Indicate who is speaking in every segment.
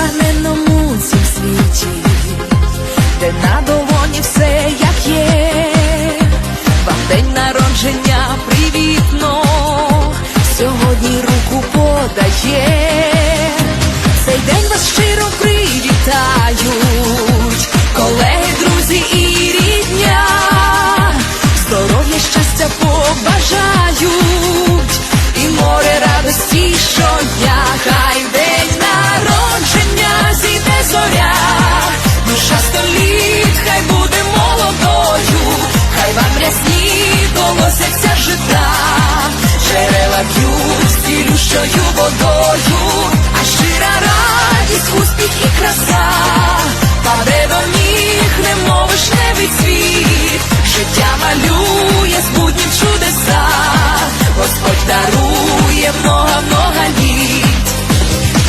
Speaker 1: незбагненному цім світі, де на долоні все як є, вам день народження привітно, сьогодні руку подає, цей день вас щиро привітають, колеги, друзі і рідня, здоров'я, щастя побажають, і море радості щодня, колосяться жита, джерела б'ють цілющою водою, а щира радість, успіх і краса, паде до ніг, немов вишневий цвіт, життя малює збуднім чудеса, Господь дарує много-много літ,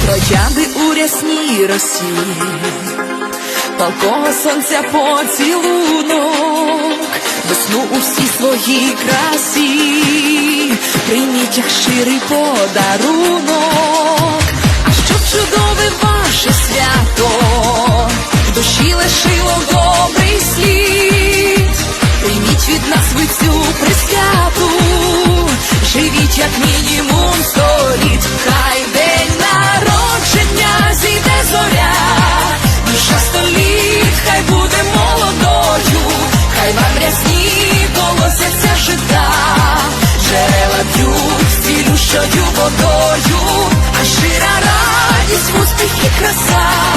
Speaker 1: троянди у рясній росі, палкого сонця поцілунок, весну у всій своїй красі, прийміть як щирий подарунок, і краса,